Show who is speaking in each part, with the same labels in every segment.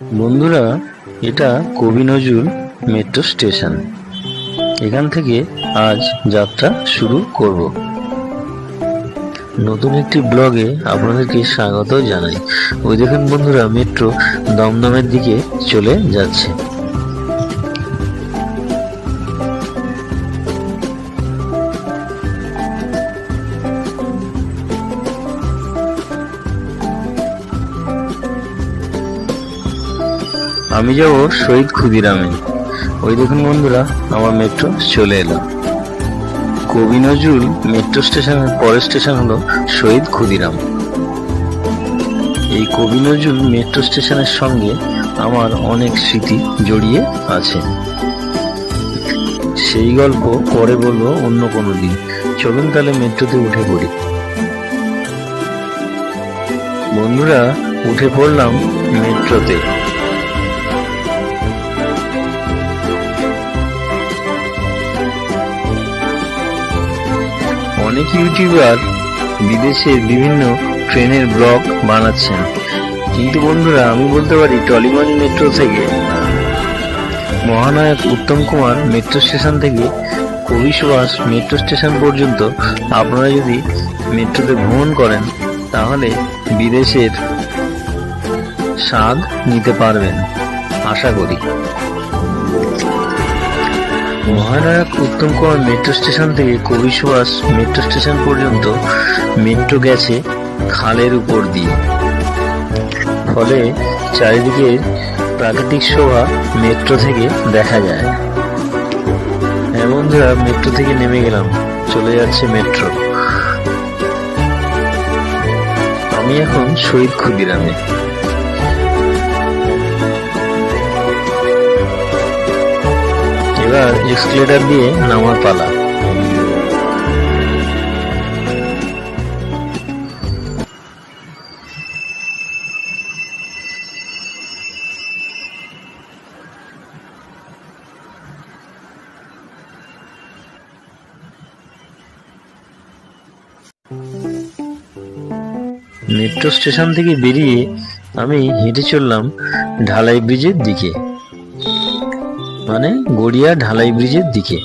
Speaker 1: বন্ধুরা, এটা কবি নজরুল মেট্রো স্টেশন। এখান থেকে আজ যাত্রা শুরু করব। নতুন একটি ব্লগে আপনাদেরকে স্বাগত জানাই। ওই দেখুন বন্ধুরা, মেট্রো দমদমের দিকে চলে যাচ্ছে। আমি যাব শহীদ ক্ষুদিরামে। ওই দেখুন বন্ধুরা, আমার মেট্রো চলে এলো। কবি নজরুল মেট্রো স্টেশনের পরের স্টেশন হলো শহীদ ক্ষুদিরাম। এই কবি নজরুল মেট্রো স্টেশনের সঙ্গে আমার অনেক স্মৃতি জড়িয়ে আছে। সেই গল্প পরে বলব অন্য কোনো দিন। চলুন তাহলে মেট্রোতে উঠে পড়ি। বন্ধুরা, উঠে পড়লাম মেট্রোতে অনেক ইউটিউবার বিদেশে বিভিন্ন ট্রেনের ব্লগ বানাচ্ছেন। কিন্তু বন্ধুরা, আমি বলতে পারি, টলিগঞ্জ মেট্রো থেকে মহানায়ক উত্তম কুমার মেট্রো স্টেশন থেকে কবি সুভাষ মেট্রো স্টেশন পর্যন্ত আপনারা যদি মেট্রোতে ভ্রমণ করেন, তাহলে বিদেশের স্বাদ নিতে পারবেন। আশা করি। মহানায়ক উত্তম কুমার মেট্রো স্টেশন থেকে কবি সুভাষ মেট্রো স্টেশন পর্যন্ত মেট্রো গেছে খালের উপর দিয়ে। ফলে চারিদিকে প্রাকৃতিক শোভা মেট্রো থেকে দেখা যায়। হ্যাঁ বন্ধুরা মেট্রো থেকে নেমে গেলাম, চলে যাচ্ছে মেট্রো আমি এখন শহীদ ক্ষুদিরামে। এবার এক্সকেলেটার দিয়ে নামার পালা। মেট্রো স্টেশন থেকে বেরিয়ে আমি হেঁটে চললাম ঢালাই ব্রিজের দিকে। মানে গড়িয়া ঢালাই ব্রিজের দিকে।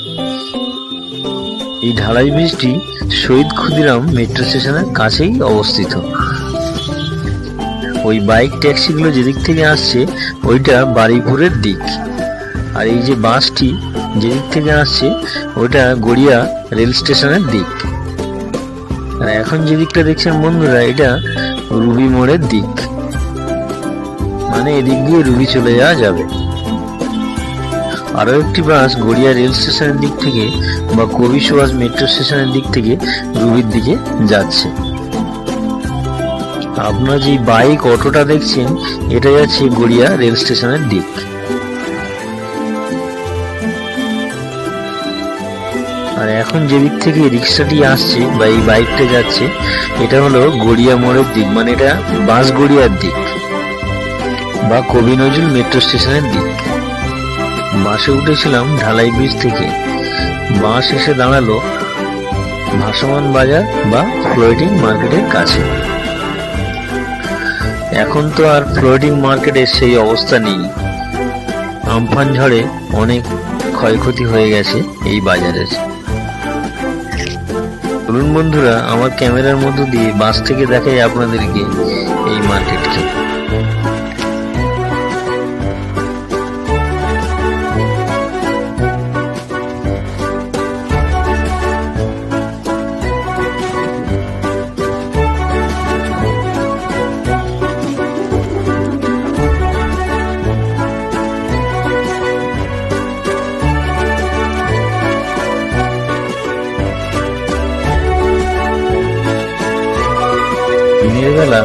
Speaker 1: এই ঢালাই ব্রিজটি শহীদ ক্ষুদিরাম মেট্রো স্টেশনের কাছেই অবস্থিত। ওই বাইক ট্যাক্সিগুলো যেদিক থেকে আসছে, ওইটা বাড়িপুরের দিক। আর এই যে বাসটি যেদিক থেকে আসছে, ওইটা গড়িয়া রেল স্টেশনের দিক। আর এখন যে দিকটা দেখছেন বন্ধুরা, এটা রুবি মোড়ের দিক। মানে এদিক দিয়ে রুবি চলে যাওয়া যাবে। আরও একটি বাস গড়িয়া রেল স্টেশনের দিক থেকে বা কবি সুভাষ মেট্রো স্টেশনের দিক থেকে রুবির দিকে যাচ্ছে। আপনার যে বাইক অটোটা দেখছেন এটা যাচ্ছে গড়িয়া রেল স্টেশনের দিক। আর এখন যে দিক থেকে রিক্সাটি আসছে বা এই বাইকটা যাচ্ছে, এটা হলো গড়িয়া মোড়ের দিক মানে এটা বাস গড়িয়ার দিক বা কবি নজরুল মেট্রো স্টেশনের দিক। বাসে উঠেছিলাম ঢালাই ব্রিজ থেকে। বাস এসে দাঁড়াল ভাসমান বাজার বা ফ্লোটিং মার্কেটের কাছে। এখন তো আর ফ্লোটিং মার্কেটের সেই অবস্থা নেই। আমফান ঝড়ে অনেক ক্ষয়ক্ষতি হয়ে গেছে এই বাজারের চলুন বন্ধুরা, আমার ক্যামেরার মধ্য দিয়ে বাস থেকে দেখাই আপনাদেরকে এই মার্কেটকে বেলা,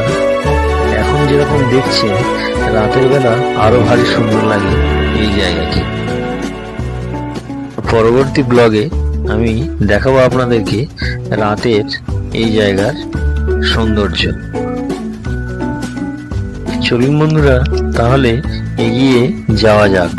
Speaker 1: এখন যেরকম দেখছে, রাতের বেলা আরও ভারী সুন্দর লাগে এই জায়গাকে পরবর্তী ব্লগে আমি দেখাবো আপনাদেরকে রাতের এই জায়গার সৌন্দর্য। চলুন বন্ধুরা, তাহলে এগিয়ে যাওয়া যাক।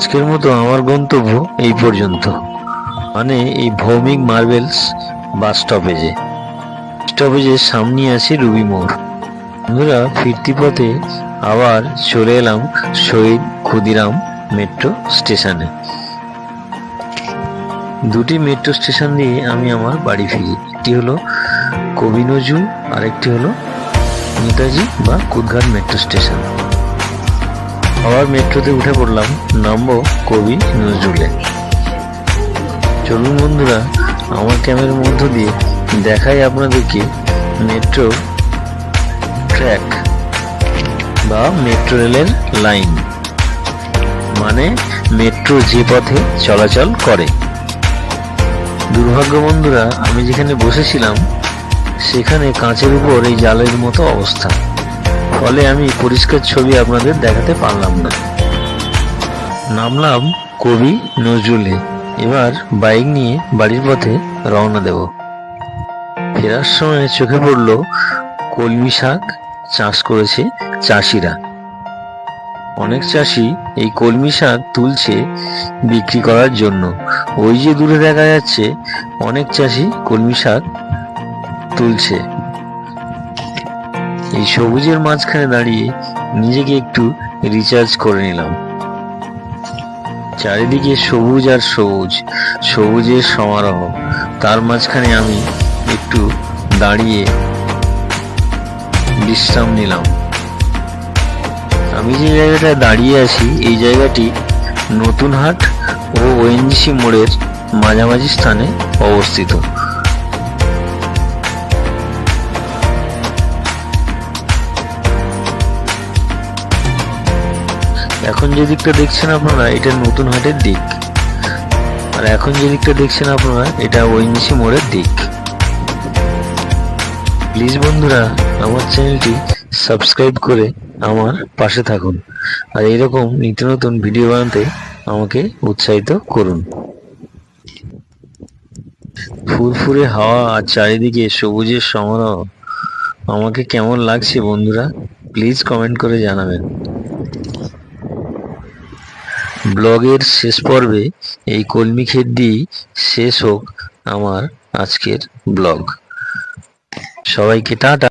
Speaker 1: আজকের মতো আমার গন্তব্য এই পর্যন্ত। মানে এই ভৌমিক মার্বেলস বাস স্টপেজে। স্টপেজের সামনে আছে রুবি মোড়। বন্ধুরা, ফিরতি পথে আবার চলে এলাম শহীদ ক্ষুদিরাম মেট্রো স্টেশনে। দুটি মেট্রো স্টেশন দিয়ে আমি আমার বাড়ি ফিরি। একটি হলো কবি নজরুল আর একটি হলো নেতাজি বা কুদঘাট মেট্রো স্টেশন। আবার মেট্রোতে উঠে পড়লাম নামবো কবি নজরুলে। চলুন বন্ধুরা, আমার ক্যামেরার মধ্য দিয়ে দেখাই আপনাদেরকে মেট্রো ট্র্যাক বা মেট্রো রেলের লাইন। মানে মেট্রো যে পথে চলাচল করে। দুর্ভাগ্য বন্ধুরা, আমি যেখানে বসেছিলাম, সেখানে কাঁচের উপর এই জালের মতো অবস্থা। ফলে আমি পরিষ্কার ছবি আপনাদের দেখাতে পারলাম না। নামলাম কবি নজরুলে এবার বাইক নিয়ে বাড়ির পথে রওনা দেব। ফেরার সময় চোখে পড়ল, কলমি শাক চাষ করেছে চাষিরা। অনেক চাষি এই কলমি শাক তুলছে বিক্রি করার জন্য। ওই যে দূরে দেখা যাচ্ছে, অনেক চাষি কলমি শাক তুলছে। এই সবুজের মাঝখানে দাঁড়িয়ে নিজেকে একটু রিচার্জ করে নিলাম। চারিদিকে সবুজ আর সবুজ, সবুজের সমারোহ। তার মাঝখানে আমি একটু দাঁড়িয়ে বিশ্রাম নিলাম। আমি যে জায়গাটা দাঁড়িয়ে আছি, এই জায়গাটি নতুন হাট ও ওএনজিসি মোড়ের মাঝামাঝি স্থানে অবস্থিত। এখন যে দিকটা দেখছেন আপনারা, এটা নতুন হাটের দিক। আর এখন যে দিকটা দেখছেন আপনারা, এটা ওএনজিসি মোড়ের দিক। প্লিজ বন্ধুরা, আমার চ্যানেলটি সাবস্ক্রাইব করে আমার পাশে থাকুন। আর এরকম নিত্য নতুন ভিডিও বানাতে আমাকে উৎসাহিত করুন। ফুরফুরে হাওয়া আর চারিদিকে সবুজের সমারোহ, আমাকে কেমন লাগছে বন্ধুরা, প্লিজ কমেন্ট করে জানাবেন। ব্লগের শেষ পর্বে এই কলমি ক্ষেত দিয়েই শেষ হোক আমার আজকের ব্লগ। সবাইকে টাটা।